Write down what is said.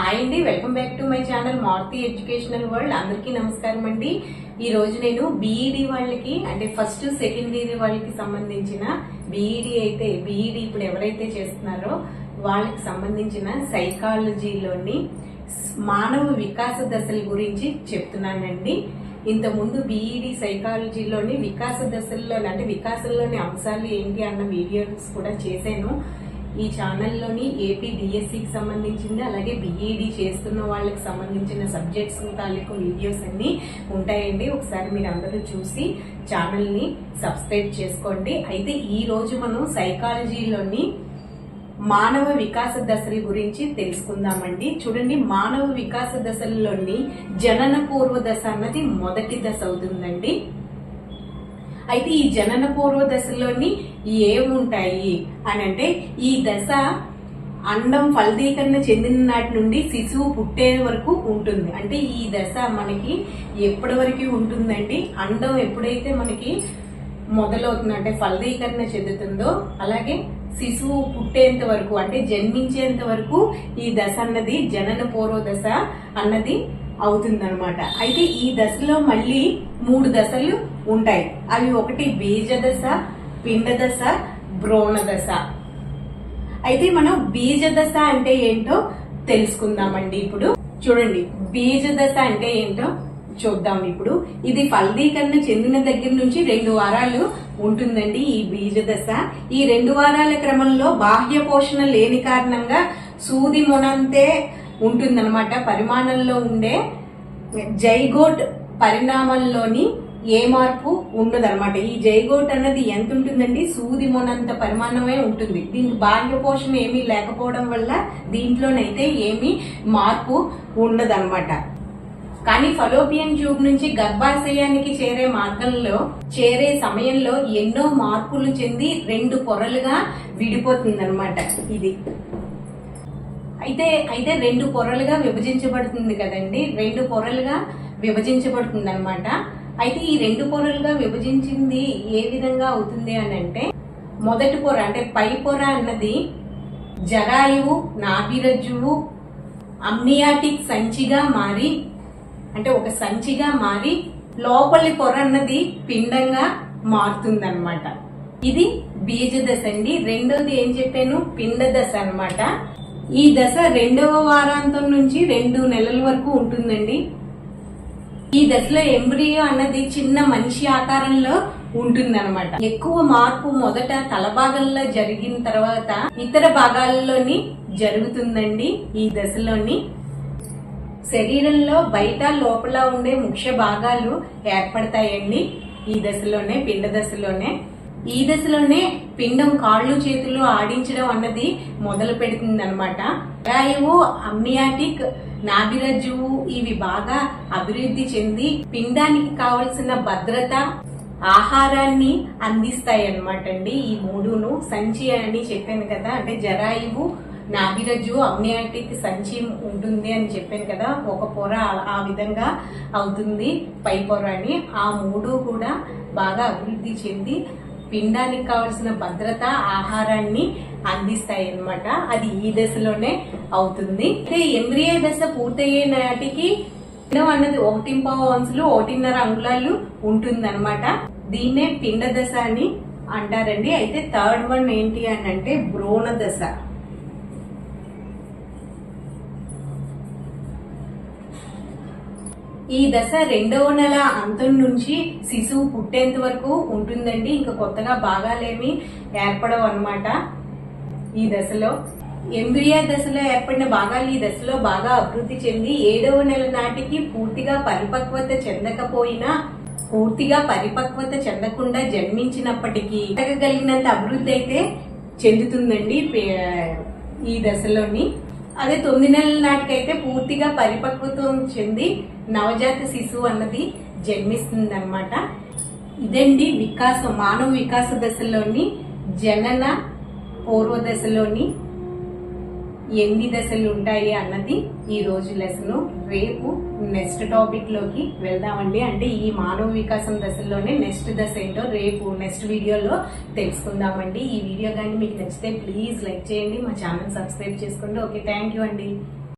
Hi అండి welcome back to my channel Maruti educational world అందరికీ నమస్కారం అండి. ఈ రోజు నేను బీఈడి వాళ్ళకి అంటే ఫస్ట్ సెకండ్ ఇయర్ వాళ్ళకి సంబంధించిన బీఈడి అయితే బీఈడి ఇప్పుడు ఎవరైతే చేస్తున్నారో వాళ్ళకి సంబంధించిన సైకాలజీలోని మానవ వికాస దశల గురించి చెప్తున్నానండి. ఇంత ముందు బీఈడి సైకాలజీలోని వికాస దశల్లోని అంటే వికాసంలోని అంశాలు ఏంటి అన్న వీడియోస్ కూడా చేశాను. ఈ ఛానల్లోని ఏపీ డిఎస్సికి సంబంధించింది అలాగే బిఈడి చేస్తున్న వాళ్ళకి సంబంధించిన సబ్జెక్ట్స్ తాలూకు వీడియోస్ అన్నీ ఉంటాయండి. ఒకసారి మీరు అందరూ చూసి ఛానల్ని సబ్స్క్రైబ్ చేసుకోండి. అయితే ఈ రోజు మనం సైకాలజీలోని మానవ వికాస దశల గురించి తెలుసుకుందామండి. చూడండి మానవ వికాస దశల్లోని జనన పూర్వ దశ అన్నది మొదటి దశ అవుతుందండి. అయితే ఈ జనన పూర్వ దశలోని ఏముంటాయి అని అంటే ఈ దశ అండం ఫలదీకరణ చెందిన నాటి నుండి శిశువు పుట్టే వరకు ఉంటుంది. అంటే ఈ దశ మనకి ఎప్పటి వరకు ఉంటుందండి? అండం ఎప్పుడైతే మనకి మొదలవుతుంది అంటే ఫలదీకరణ చెందుతుందో అలాగే శిశువు పుట్టేంత వరకు అంటే జన్మించేంత వరకు ఈ దశ అన్నది జనన పూర్వ దశ అన్నది అవుతుందనమాట అయితే ఈ దశలో మళ్ళీ మూడు దశలు ఉంటాయి. అవి ఒకటి బీజ దశ పిండ దశ అయితే మనం బీజ దశ అంటే ఏంటో తెలుసుకుందామండి ఇప్పుడు. చూడండి బీజ దశ అంటే ఏంటో చూద్దాం ఇప్పుడు. ఇది ఫలదీకరణ చెందిన దగ్గర నుంచి రెండు వారాలు ఉంటుందండి ఈ బీజ దశ ఈ రెండు వారాల క్రమంలో బాహ్య పోషణ లేని కారణంగా సూది మొనంతే ఉంటుందన్నమాట. పరిమాణంలో ఉండే జైగోట్ పరిణామంలోని ఏ మార్పు ఉండదన్నమాట. ఈ జైగోట్ అన్నది ఎంత ఉంటుందండి సూది మొనంత పరిమాణమే ఉంటుంది. దీనికి బాహ్య పోషణ ఏమీ లేకపోవడం వల్ల దీంట్లోనైతే ఏమీ మార్పు ఉండదన్నమాట. కానీ ఫలోపియన్ ట్యూబ్ నుంచి గర్భాశయానికి చేరే మార్గంలో చేరే సమయంలో ఎన్నో మార్పులు చెంది రెండు పొరలుగా విడిపోతుందన్నమాట ఇది. అయితే అయితే రెండు పొరలుగా విభజించబడుతుంది కదండి. రెండు పొరలుగా విభజించబడుతుంది అనమాట అయితే ఈ రెండు పొరలుగా విభజించింది ఏ విధంగా అవుతుంది అని అంటే మొదటి పొర అంటే పై పొర అన్నది జరాయువు నాభిరజ్జువు అమ్నియాటిక్ సంచిగా మారి అంటే ఒక సంచిగా మారి లోపలి పొర అన్నది పిండంగా మారుతుందన్నమాట. ఇది బీజ దశ అండి. రెండోది ఏం చెప్పాను? పిండ దశ అన్నమాట. ఈ దశ రెండవ వారాంతం నుంచి రెండు నెలల వరకు ఉంటుందండి. ఈ దశలో ఎంబ్రియో అన్నది చిన్న మనిషి ఆకారంలో ఉంటుందన్నమాట. ఎక్కువ మార్పు మొదట తల భాగంలో జరిగిన తర్వాత ఇతర భాగాల్లోని జరుగుతుందండి ఈ దశలోని. శరీరంలో బయట లోపల ఉండే ముఖ్య భాగాలు ఏర్పడతాయండి ఈ దశలోనే పిండ దశలోనే. ఈ దశలోనే పిండం కాళ్ళు చేతులు ఆడించడం అన్నది మొదలు పెడుతుంది అనమాట అమ్నియాటిక్ నాభిరజువు ఇవి బాగా అభివృద్ధి చెంది పిండానికి కావలసిన భద్రత ఆహారాన్ని అందిస్తాయి అనమాట అండి. ఈ మూడును సంచి అని చెప్పాను కదా అంటే జరాయువు నాభిరజు అమ్నియాటిక్ సంచి ఉంటుంది అని చెప్పాను కదా ఒక పొర ఆ విధంగా అవుతుంది పై పొర అని ఆ మూడు కూడా బాగా అభివృద్ధి చెంది పిండానికి కావలసిన భద్రత ఆహారాన్ని అందిస్తాయి అన్నమాట అది ఈ దశలోనే అవుతుంది. అయితే ఎంబ్రియో దశ పూర్తయ్యే నాటికి పిండం అన్నది ఒకటి అంశులు ఒకటిన్నర అంగుళాలు ఉంటుందన్నమాట. దీన్నే పిండ దశ అని అంటారండి. అయితే థర్డ్ వన్ ఏంటి అని అంటే భ్రూణ దశ. ఈ దశ రెండవ నెల అంతం నుంచి శిశువు పుట్టేంత వరకు ఉంటుందండి. ఇంకా కొత్తగా భాగాలేమి ఏర్పడవు అన్నమాట. ఈ దశలో ఎంబ్రియా దశలో ఏర్పడిన భాగాలు ఈ దశలో బాగా అభివృద్ధి చెంది ఏడవ నెల నాటికి పూర్తిగా పరిపక్వత చెందకపోయినా పూర్తిగా పరిపక్వత చెందకుండా జన్మించినప్పటికీ ఎదగగలిగినంత అభివృద్ధి అయితే చెందుతుందండి. ఈ దశలోని అదే తొమ్మిది నెలల నాటికైతే పూర్తిగా పరిపక్వతం చెంది నవజాత శిశువు అన్నది జన్మిస్తుంది అనమాట ఇదండి వికాసం మానవ వికాస దశలోని జనన పూర్వ దశలోని ఎన్ని దశలు ఉంటాయి అన్నది ఈ రోజు లెసన్ రేపు నెక్స్ట్ టాపిక్లోకి వెళ్దామండి. అంటే ఈ మానవ వికాసం దశలోనే నెక్స్ట్ దశ ఏంటో రేపు నెక్స్ట్ వీడియోలో తెలుసుకుందామండి. ఈ వీడియో కానీ మీకు నచ్చితే ప్లీజ్ లైక్ చేయండి. మా ఛానల్ సబ్స్క్రైబ్ చేసుకోండి. ఓకే థ్యాంక్ యూ అండి.